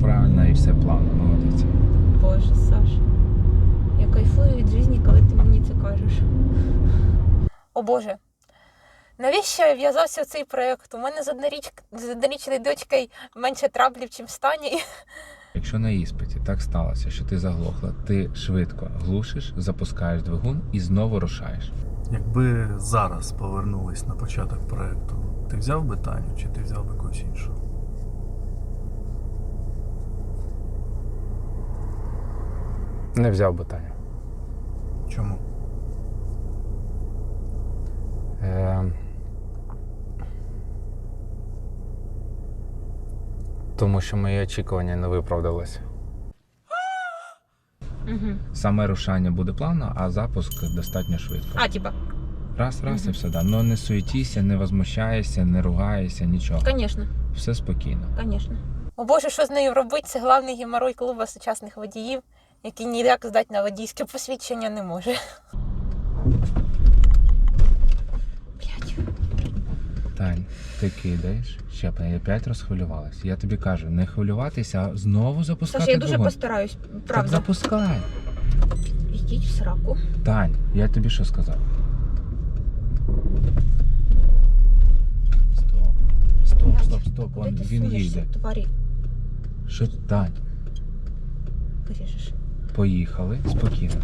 правильна, і все плавно. Молодець. Боже, Саша. Я кайфую від житті, коли ти мені це кажеш. О Боже. Навіщо я в'язався в цей проєкт? У мене з одноріч... з однорічною дочкою менше траблів, чим в стані. Якщо на іспиті так сталося, що ти заглохла, ти швидко глушиш, запускаєш двигун і знову рушаєш. Якби зараз повернулись на початок проекту, ти взяв би Таню чи ти взяв би когось іншого? Не взяв би Таню. Чому? Е... Тому що мої очікування не виправдалися. Угу. Саме рушання буде плавно, а запуск достатньо швидко. А, типа, Раз, раз і все. Да. Ну не суетійся, не возмущайся, не ругайся, нічого. звісно, Все спокійно. звісно. О Боже, що з нею робити? Це головний геморой клубу сучасних водіїв, який ніяк здати на водійське посвідчення не може. Блять. Тань, ти кидаєш, щеплення, я п'ять розхвилювалась. Я тобі кажу, не хвилюватися, а знову запускати Саша, я дуже двигун. постараюсь, Так запускай. Йдіть в сраку. Тань, я тобі що сказав? Стоп. Стоп, стоп, стоп. Куди Он, ти він сунешся, їде. Тварі, Що Тань? Поїхали спокійно.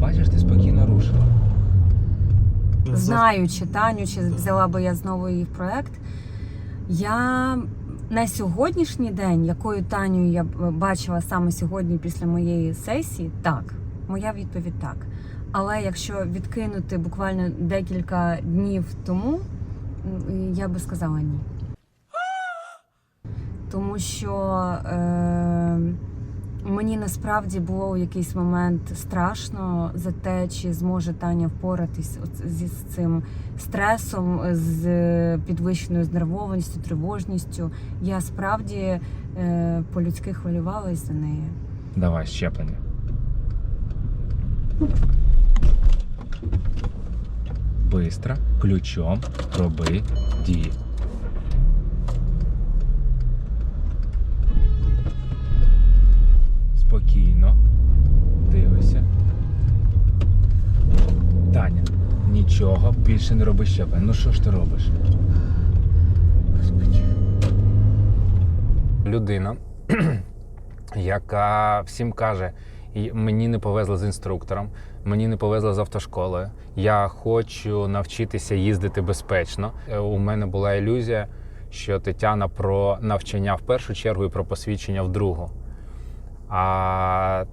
Бачиш, ти спокійно рушила. знаючи Таню, чи взяла би я знову її в проект. Я на сьогоднішній день, якою Таню я бачила саме сьогодні після моєї сесії, так, моя відповідь так. Але якщо відкинути буквально декілька днів тому, я би сказала ні. Тому що е, мені насправді було у якийсь момент страшно за те, чи зможе Таня впоратись зі цим стресом, з підвищеною знервованістю, тривожністю. Я справді е, по-людськи хвилювалась за неї. Давай, щеплення. Бистро, ключом, роби дії. Спокійно. Дивися. Таня, нічого більше не роби щеплення. Ну що ж ти робиш? Господи. людина, яка всім каже: мені не повезло з інструктором, мені не повезло з автошколою. Я хочу навчитися їздити безпечно. Е, У мене була ілюзія, що Тетяна про навчання в першу чергу і про посвідчення в другу. А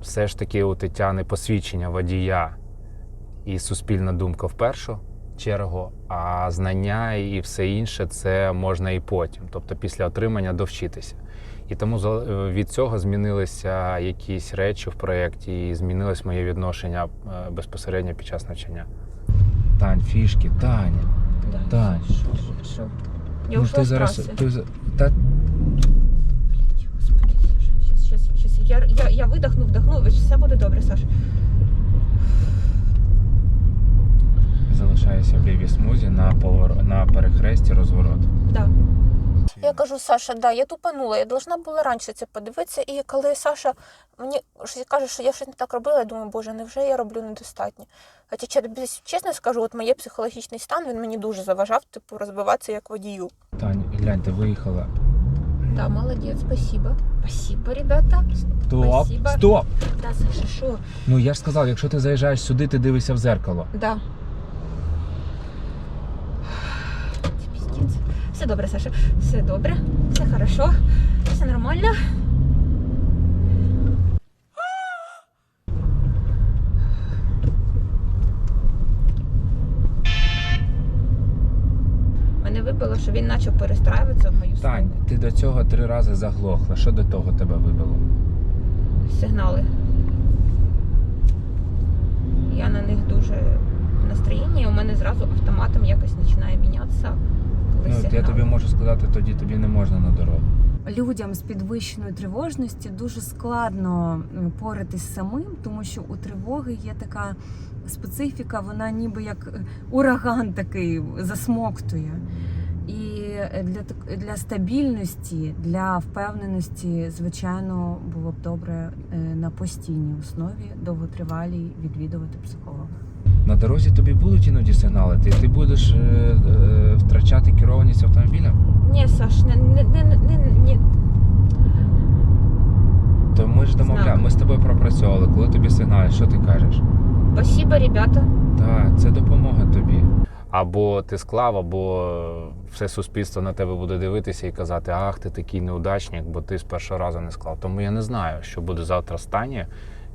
все ж таки у Тетяни посвідчення водія і суспільна думка в першу чергу, а знання і все інше це можна і потім, тобто після отримання довчитися. І тому е, від цього змінилися якісь речі в проєкті, і змінилось моє відношення е, безпосередньо під час навчання. Тань, фішки, Таня. Тань. Що? Я ну ти зараз. Ти, та, Господи, Саша, щас, щас, щас. Я, я, я видохну, вдохну, все буде добре, Саш. залишаюся в лівій смузі на, повор... на перехресті розворот. Да. Я кажу, Саша, да, я тупанула, я должна була раніше це подивитися. І коли Саша мені щось каже, що я щось не так робила, я думаю, боже, невже я роблю недостатньо. Хоча чесно скажу, от моє психологічний стан він мені дуже заважав, типу, розвиватися як водію. Тань, глянь, ти виїхала. Да, молодець, спасибо. Спасибо, ребята. Стоп! Спасибо. Стоп! Да, Саша, що? Ну я ж сказав, якщо ти заїжджаєш сюди, ти дивишся в зеркало. Да. Це. Все добре, Саша. Все добре. Все хорошо. Все нормально. Мене вибило, що він почав перестраюватися в мою Тань, ти до цього три рази заглохла. Що до того тебе вибило? сигнали. Я на них дуже настроєння, і у мене зразу автоматом якось починає мінятися Ну, я сигнал. тобі можу сказати, тоді тобі не можна на дорогу. людям з підвищеною тривожністю дуже складно е, поратись самим, тому що у тривоги є така специфіка, вона ніби як е, ураган такий засмоктує. І е, для для стабільності, для впевненості, звичайно, було б добре е, на постійній основі довготривалій відвідувати психолога. На дорозі тобі будуть іноді сигналити, і ти будеш е, е, втрачати керованість автомобілем. Ні, Саш, не, не, не, не, не, То ми ж домовляємо, ми з тобою пропрацьовували. Коли тобі сигналять, що ти кажеш? Спасибо, ребята. Так, це допомога тобі. Або ти склав, або все суспільство на тебе буде дивитися і казати, ах, ти такий неудачник, бо ти з першого разу не склав. Тому я не знаю, що буде завтра з Тані,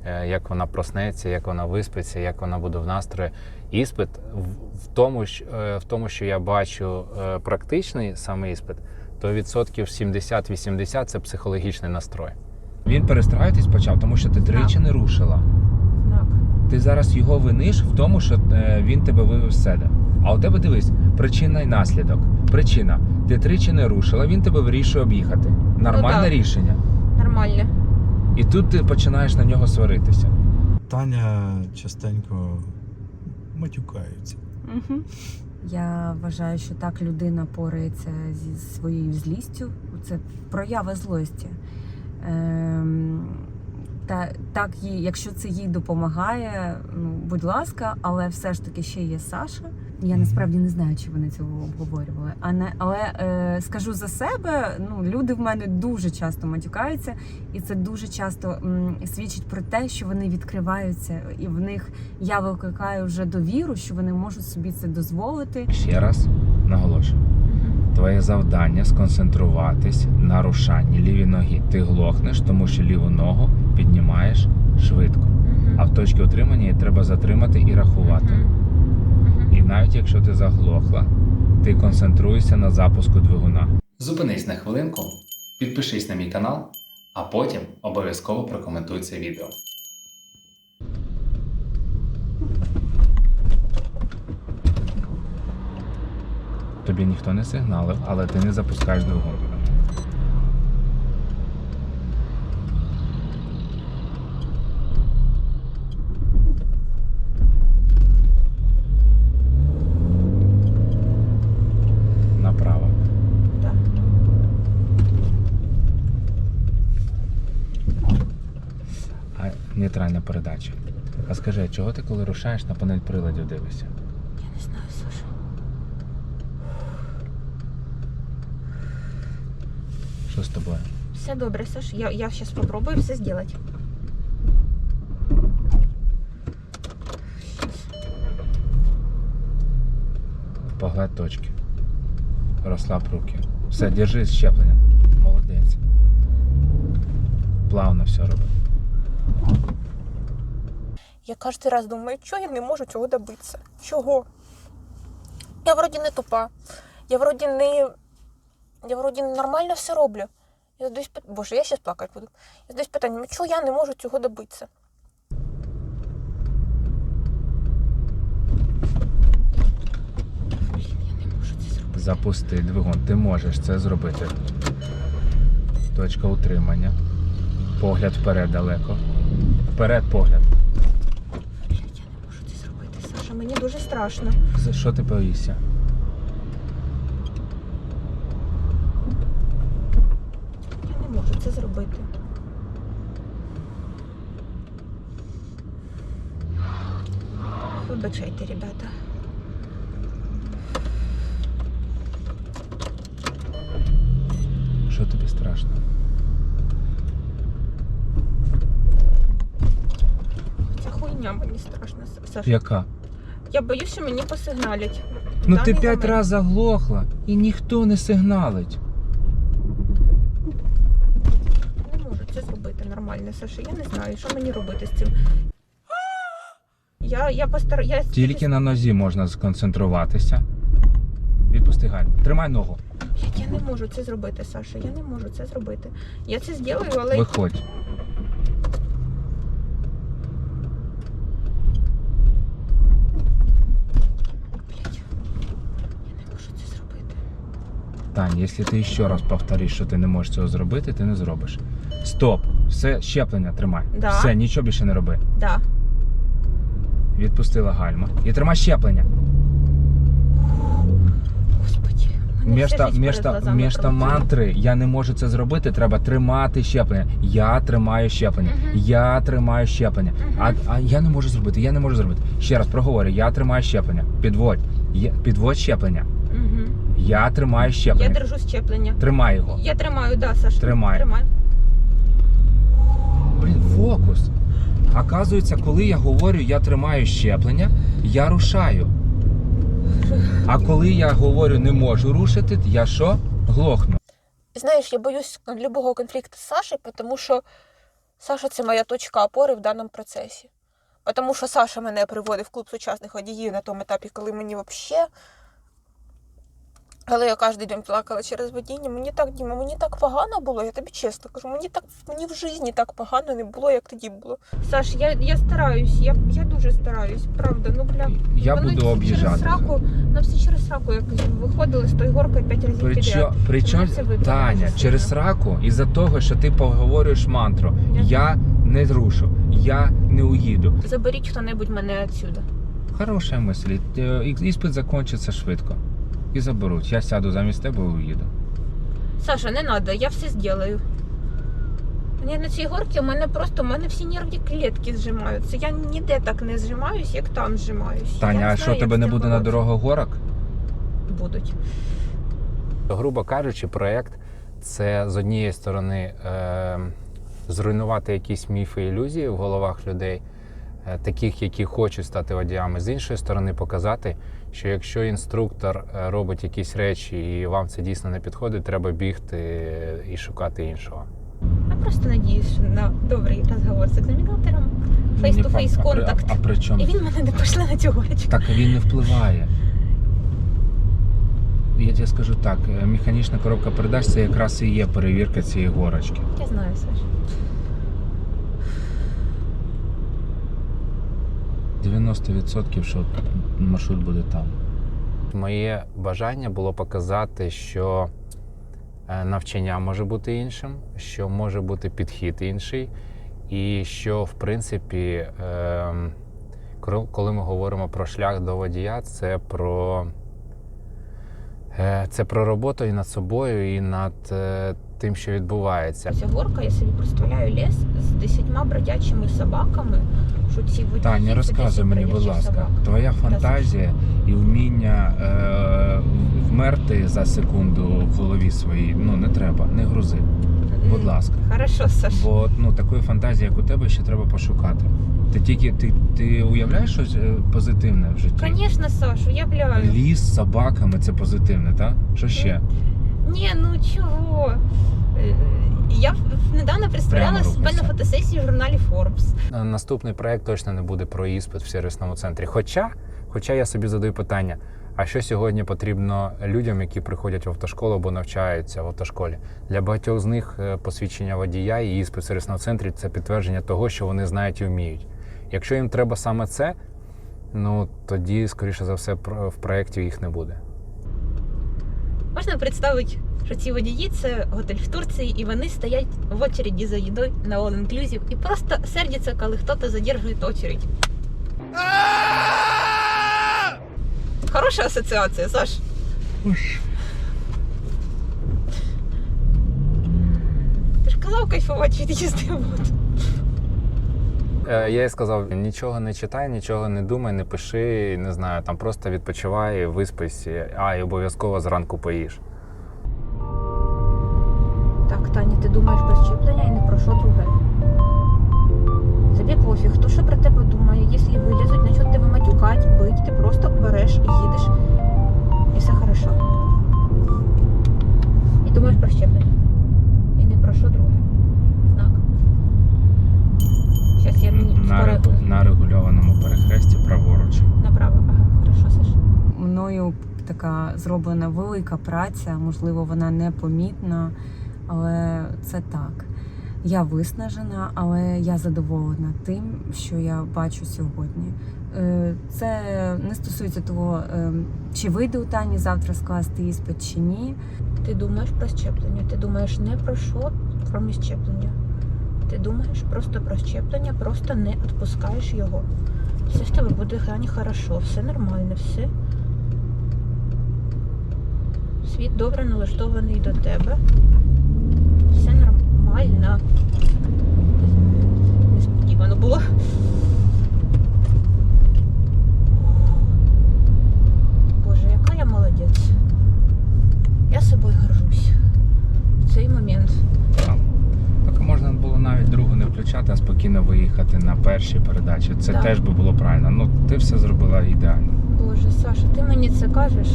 е, як вона проснеться, як вона виспиться, як вона буде в настрої. Іспит в- тому, е, в тому, що я бачу е, практичний саме іспит, то відсотків 70-80 це психологічний настрой. Він перестраюватись почав, тому що ти тричі не рушила. Ти зараз його виниш в тому, що він тебе вивів з себе. А у тебе дивись, причина і наслідок. Причина. Ти тричі не рушила, він тебе вирішує об'їхати. Нормальне так. рішення. Нормально. І тут ти починаєш на нього сваритися. Таня частенько матюкається. Угу. Я вважаю, що так людина порається зі своєю злістю. Це проява злості. Ем, та так їй, якщо це їй допомагає, ну будь ласка, але все ж таки ще є Саша. Я насправді не знаю, чи вони цього обговорювали. А не але е, скажу за себе, ну люди в мене дуже часто матюкаються, і це дуже часто м, свідчить про те, що вони відкриваються, і в них я викликаю вже довіру, що вони можуть собі це дозволити. Ще раз наголошую. Твоє завдання сконцентруватись на рушанні лівій ноги. Ти глохнеш, тому що ліву ногу піднімаєш швидко. А в точці утримання її треба затримати і рахувати. Навіть якщо ти заглохла, ти концентруєшся на запуску двигуна. Зупинись на хвилинку, підпишись на мій канал, а потім обов'язково прокоментуй це відео. Тобі ніхто не сигналив, але ти не запускаєш двигун. Направо. Так. А нейтральна передача. А скажи, чого ти коли рушаєш на панель приладів дивишся? Я не знаю, Саша. Що з тобою? Все добре, Саш. Я, я сейчас попробую все сделать. Поглядь точки. Розслаб руки. Все, держи щеплення. Молодець. Плавно все роби. Я кожен раз думаю, чого я не можу цього добитися? Чого? Я вроді не тупа. Я вроді не. Я вроді нормально все роблю. Я задаюсь пит... Боже, я зараз плакати буду. Я задаюсь питанням, чого я не можу цього добитися? Запусти двигун. Ти можеш це зробити. Точка утримання. Погляд вперед далеко. Вперед погляд. Блядь, я не можу це зробити, Саша. Мені дуже страшно. За що ти боїшся? Я не можу це зробити. Вибачайте, ребята. Що тобі страшно? Ця хуйня мені страшно, Саша. Яка? Я боюсь, що мені посигналять. Ну ти п'ять разів заглохла і ніхто не сигналить. Не можу це зробити нормально, Саша. Я не знаю, що мені робити з цим. Я, я постар... я... Тільки на нозі можна сконцентруватися. Відпусти гальм. Тримай ногу. Блядь, я не можу це зробити, Саша. Я не можу це зробити. Я це зроблю, але Виходь. Блядь, я не можу це зробити. Таня, якщо ти ще раз повториш, що ти не можеш цього зробити, ти не зробиш. Стоп! Все, щеплення тримай. Да. Все, нічого більше не роби. Да. Відпустила гальма. І тримай щеплення. Господи. мішта пролетіла. мантри, я не можу це зробити, треба тримати щеплення. Я тримаю щеплення. Я тримаю щеплення. А, а я не можу зробити, я не можу зробити. Ще раз проговорю, я тримаю щеплення. Підводь. Я, підводь щеплення. Мгм. Я тримаю щеплення. Я держу щеплення. Тримай його. Я тримаю, да, Саш. Тримай. Тримай. Блін, фокус. Оказується, коли я говорю, я тримаю щеплення, я рушаю. А коли я говорю не можу рушити, я що? Глохну. Знаєш, я боюсь любого конфлікту з Сашею, тому що Саша це моя точка опори в даному процесі. Тому що Саша мене приводив в клуб сучасних водіїв на тому етапі, коли мені взагалі. Але я кожен день плакала через водіння. Мені так, Діма, мені так погано було, я тобі чесно кажу. Мені так мені в житті так погано не було, як тоді було. Саш, я, я стараюсь, я, я дуже стараюсь, правда. Ну бля, Я воно буду всі об'їжджати. Через сраку, ну всі через сраку, як виходили з тої горки п'ять разів Причо, підряд. причо, це вибило Таня, через сильно. сраку, із-за того, що ти поговорюєш мантру, Я- я не рушу, я не уїду. Заберіть хто-небудь мене отсюда. Хороша мисль. Е, Іспит закінчиться швидко. І заберуть. Я сяду замість тебе і уїду. Саша, не треба, я все зроблю. Мені на цій горці у мене просто у мене всі нервні клітки зжимаються. Я ніде так не зжимаюсь, як там зжимаюсь. Таня, не а знаю, що тебе не буде на дорогах горок? Будуть. Грубо кажучи, проєкт це з однієї сторони е, зруйнувати якісь міфи і ілюзії в головах людей, таких, які хочуть стати водіями. З іншої сторони, показати, що якщо інструктор е, робить якісь речі і вам це дійсно не підходить, треба бігти е, і шукати іншого. Я просто надіюсь на добрий розговор з екзаменатором, фейс-ту-фейс пам- а при- контакт. А, а при чому? І він мене не пошле на цю горечку. Так він не впливає. Я тебе скажу так, е, механічна коробка передач це якраз і є перевірка цієї горочки. Я знаю, Саш. 90% що маршрут буде там. Моє бажання було показати, що е, навчання може бути іншим, що може бути підхід інший, і що, в принципі, ем, коли ми говоримо про шлях до водія, це про, е, це про роботу і над собою, і над е, тим, що відбувається. Ця горка, я собі представляю ліс з десятьма бродячими собаками. Що ці водії Таня, розказуй мені, будь ласка, собак. твоя фантазія і вміння е, вмерти за секунду в голові своїй, ну не треба, не грузи. Будь ласка. Хорошо, Саш. Бо ну такої фантазії, як у тебе, ще треба пошукати. Ти тільки ти, ти уявляєш щось е, позитивне в житті? Конечно, Саш, уявляю. Ліс з собаками це позитивне, так? Що ще? Ні, ну чого? Е, Я недавно представляла себе на фотосесії в журналі Forbes. Е, Наступний проект точно не буде про іспит в сервісному центрі. Хоча, хоча я собі задаю питання: а що сьогодні потрібно людям, які приходять в автошколу або навчаються в автошколі? Для багатьох з них е, посвідчення водія і іспит в сервісному центрі це підтвердження того, що вони знають і вміють. Якщо їм треба саме це, ну тоді, скоріше за все, в проєкті їх не буде. Можна представити, що ці водії це готель в Турції, і вони стоять в очереді за їдою на All Inclusive і просто сердяться, коли хтось задержує очередь. Хороша асоціація, Саш. Ти ж казав кайфувати від їзди в. Е, Я їй сказав: нічого не читай, нічого не думай, не пиши, не знаю, там просто відпочивай, виспись, а і обов'язково зранку поїж. Ти думаєш про щеплення і не про що друге. Тобі пофіг, хто що про тебе думає, якщо вилізуть, начнуть тебе матюкать, бить, ти просто береш і їдеш, і все хорошо. І думаєш про щеплення. І не про що друге. Знак. Щас я мені На, скоро регу- на регульованому перехресті праворуч. направо. Ага, хорошо, Саш. мною така зроблена велика праця, можливо, вона непомітна, але це так. Я виснажена, але я задоволена тим, що я бачу сьогодні. Е, Це не стосується того, е, чи вийде у Тані завтра скласти іспит чи ні. Ти думаєш про щеплення, ти думаєш не про що, крім щеплення. Ти думаєш просто про щеплення, просто не відпускаєш його. Все з тебе буде грань хорошо, все нормально, все. Світ добре налаштований до тебе. Все нормально. Несподівано було. Боже, яка я молодець. Я собою горжусь. В цей момент. Так можна було навіть другу не включати, а спокійно виїхати на першій передачі. Це Так. теж би було правильно. Ну ти все зробила ідеально. Боже, Саша, ти мені це кажеш.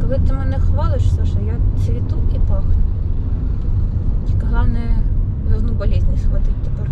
Коли ти мене хвалиш, Саша, я цвіту і пахну главное, ну, болезнь схватить теперь.